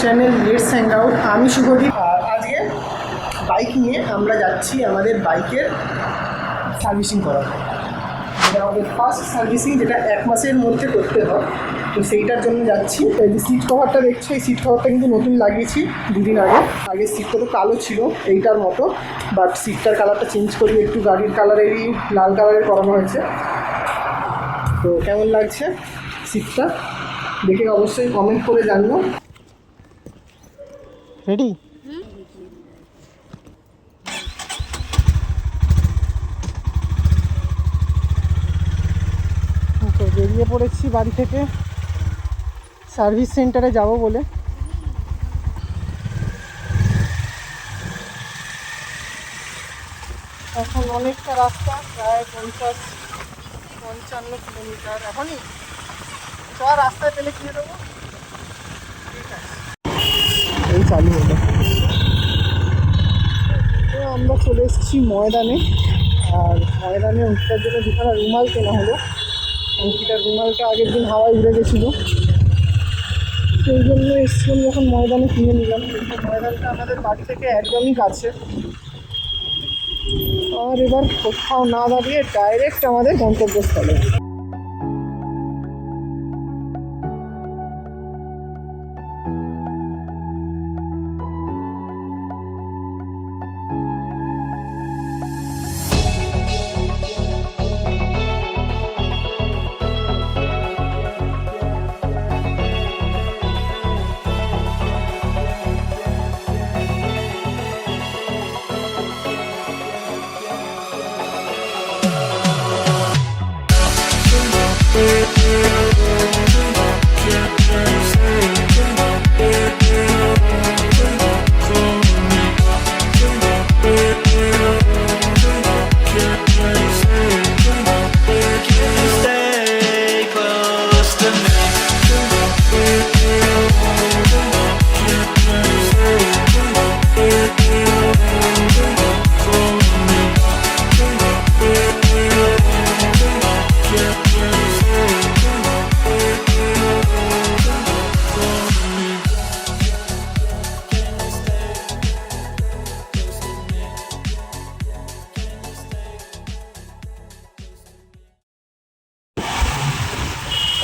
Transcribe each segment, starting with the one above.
Channel let's hang out আমি শুভদীপ আর আজকে bike নিয়ে আমরা যাচ্ছি আমাদের বাইকের সার্ভিসিং করাতে এটা আমাদের ফার্স্ট সার্ভিসিং যেটা এক মাসের মধ্যে করতে হয়। তো সেইটার জন্য যাচ্ছি। যে সিট কভারটা দেখছি, এই সিট কভারটা কিন্তু নতুন লাগিয়েছি দুদিন আগে। আগে সিটটা তো কালো ছিল, এইটার মতো। বাট সিটটার কালারটা চেঞ্জ করি, একটু গাড়ির কালারেরই লাল কালারের করানো হয়েছে। তো কেমন লাগছে সিটটা দেখে অবশ্যই কমেন্ট করে জানিও। রেডি তো বেরিয়ে পড়েছি বাড়ি থেকে। সার্ভিস সেন্টারে যাব বলে। এখন অনেকটা রাস্তা, প্রায় পঞ্চাশ, পঞ্চান্ন কিলোমিটার। এখনই চ রাস্তায় পেলে কিনে দেবো। ঠিক আছে। চালু হলো। তো আমরা চলে এসেছি ময়দানে। আর ময়দানে অঙ্কিতার জন্য দুখানা রুমাল কেনা হলো। অঙ্কিতার রুমালটা আগের দিন হাওয়ায় উড়ে গেছিল। সেই জন্য এসেছিলাম যখন ময়দানে কিনে নিলাম। কিন্তু ময়দানটা আমাদের বাড়ি থেকে একদমই কাছে। আর এবার কোথাও না দাঁড়িয়ে ডাইরেক্ট আমাদের গন্তব্যস্থলে।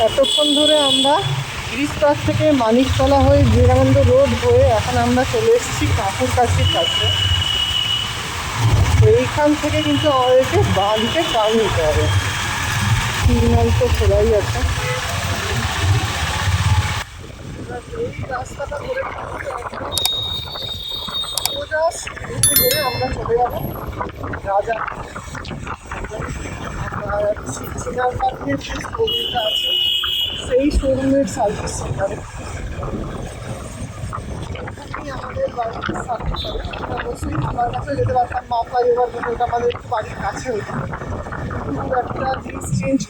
এতক্ষণ ধরে আমরা গিরিশপাড় থেকে মানিকতলা হয়ে বিবেকানন্দ রোড হয়ে এখন আমরা চলে এসেছি কাকুর কাছির কাছে। এইখান থেকে কিন্তু আমাদেরকে বাঁ টার্ন নিতে হবে। সিগন্যাল তো খোলাই আছে। আমরা চলে যাব রাজা। আছে সেই শোরুমের সার্ভিস সেন্টারে আমাদের বাড়ির সার্ভিস অবশ্যই আমার কাছে যেতে পারতাম বাড়ির কাছে চেঞ্জ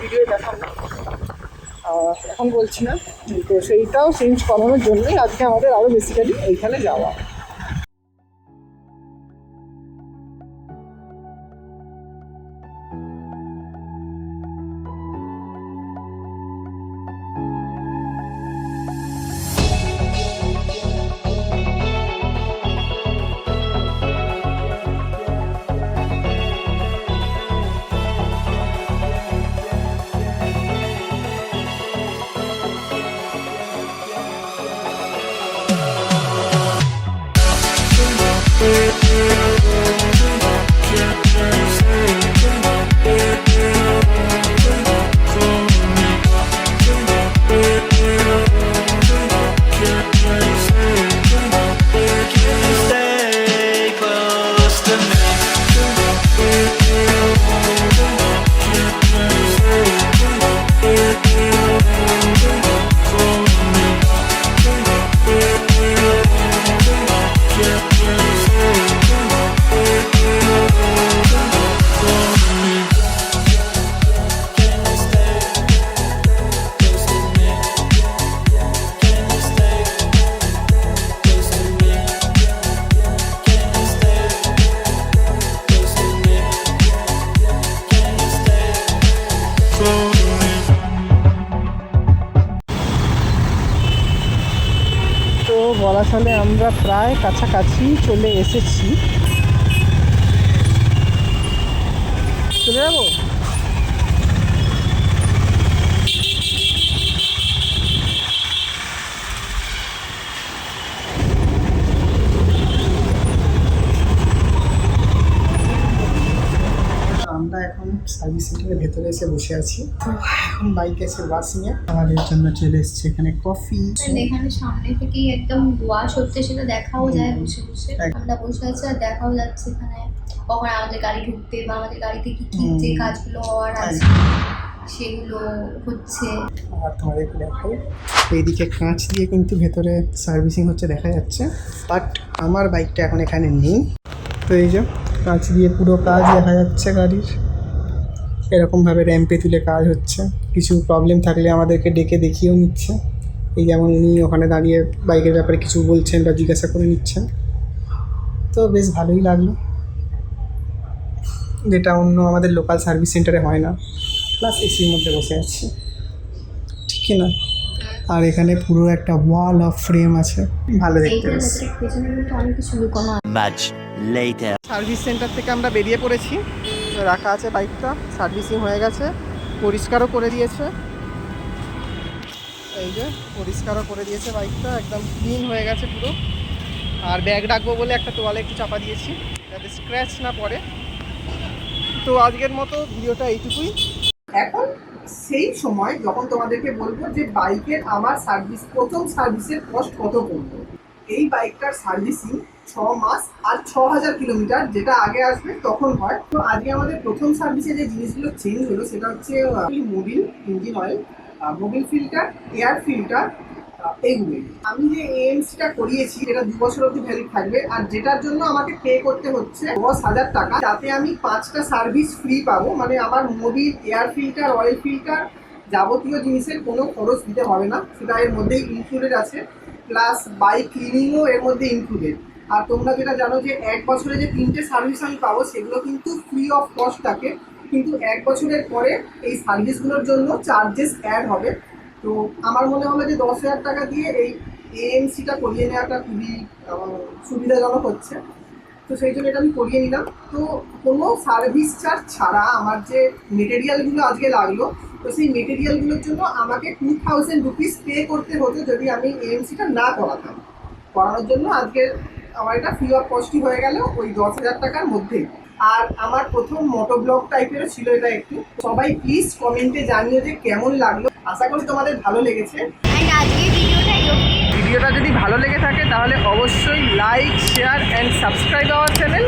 ভিডিও দেখাবো এখন বলছি না তো সেইটাও চেঞ্জ করানোর জন্যই আজকে আমাদের আরও বেসিক্যালি এইখানে যাওয়া। তাহলে আমরা প্রায় কাছাকাছি চলে এসেছি। চলে যাব আমরা এখন সার্ভিস সেন্টারের ভেতরে এসে বসে আছি। তো এখন বাইক এসে ওয়াশিংয়ে আমাদের জন্য চলে এসছে এখানে কফি এখানে সামনে থেকেই একদম ওয়াশ হচ্ছে সেটা দেখাও যায় বসে বসে। আমরা বসে আছি আর দেখাও যাচ্ছে এখানে কখন আমাদের গাড়ি ঢুকতে বা আমাদের গাড়িতে কি কি যে কাজগুলো হওয়ার আছে সেগুলো হচ্ছে। আর তোমাদেরকে দেখাই। এইদিকে কাঁচ দিয়ে কিন্তু ভেতরে সার্ভিসিং হচ্ছে দেখা যাচ্ছে। বাট আমার বাইকটা এখন এখানে নেই। তো এই যে কাঁচ দিয়ে পুরো কাজ দেখা যাচ্ছে গাড়ির। এরকমভাবে র্যাম্পে তুলে কাজ হচ্ছে। কিছু প্রবলেম থাকলে আমাদেরকে ডেকে দেখিয়েও নিচ্ছে। এই যেমন উনি ওখানে দাঁড়িয়ে বাইকের ব্যাপারে কিছু বলছেন বা জিজ্ঞাসা করে নিচ্ছেন। তো বেশ ভালোই লাগল। যেটা অন্য আমাদের লোকাল সার্ভিস সেন্টারে হয় না। প্লাস এসির মধ্যে বসে আছি। ঠিক না। আর এখানে পুরো একটা ওয়াল অফ ফ্রেম আছে। ভালো দেখতে. সার্ভিস সেন্টার থেকে আমরা বেরিয়ে পড়েছি। রাখা আছে বাইকটা, সার্ভিসিং হয়ে গেছে, পরিষ্কারও করে দিয়েছে। এই যে, পরিষ্কারও করে দিয়েছে বাইকটা, একদম ক্লিন হয়ে গেছে পুরো। আর ব্যাগ রাখব বলে একটা তোয়ালে একটু চাপা দিয়েছি, যাতে স্ক্র্যাচ না পড়ে। তো আজকের মতো ভিডিওটা এইটুকুই। এখন সেই সময় যখন তোমাদেরকে বলব যে বাইকের আমার সার্ভিস, প্রথম সার্ভিসের কস্ট কত পড়ল? এই বাইকটার সার্ভিসিং ছ মাস আর ছ হাজার কিলোমিটার যেটা আগে আসবে তখন হয়। তো আজকে আমাদের প্রথম সার্ভিসে যে জিনিসগুলো চেঞ্জ হলো সেটা হচ্ছে Mobil engine oil Mobil filter air filter এইগুলোই আমি যে এএমসিটা করিয়েছি, এটা দু বছর অবধি ভ্যালিড থাকবে। আর যেটার জন্য আমাকে পে করতে হচ্ছে দশ হাজার টাকা, তাতে আমি পাঁচটা সার্ভিস ফ্রি পাবো। মানে আমার Mobil air filter oil filter যাবতীয় জিনিসের কোনো খরচ দিতে হবে না। সেটা এর মধ্যেই ইনক্লুডেড আছে। প্লাস বাইক ক্লিনিংও এর মধ্যে ইনক্লুডেড আর তোমরা যেটা জানো যে এক বছরে যে তিনটে সার্ভিস আমি পাবো, সেগুলো কিন্তু ফ্রি অফ কস্ট থাকে। কিন্তু এক বছরের পরে এই সার্ভিসগুলোর জন্য চার্জেস অ্যাড হবে। তো আমার মনে হলো যে দশ হাজার টাকা দিয়ে এই এএমসিটা করিয়ে নেওয়াটা খুবই সুবিধাজনক হচ্ছে। তো সেই জন্য এটা আমি করিয়ে নিলাম। তো কোনো সার্ভিস চার্জ ছাড়া আমার যে মেটেরিয়ালগুলো আজকে লাগল, তো সেই মেটেরিয়ালগুলোর জন্য আমাকে টু থাউজেন্ড রুপিস পে করতে হতো যদি আমি এএমসিটা না করাতাম। করানোর জন্য আজকে আমার এটা ফ্রি অফ কস্টই হয়ে গেল ওই দশ হাজার টাকার মধ্যে। আর আমার প্রথম মোটো ব্লগ টাইপেরও ছিল এটা একটু। সবাই প্লিজ কমেন্টে জানিও যে কেমন লাগল। আশা করি তোমাদের ভালো লেগেছে। ভিডিওটা যদি ভালো লেগে থাকে তাহলে অবশ্যই like share and subscribe our channel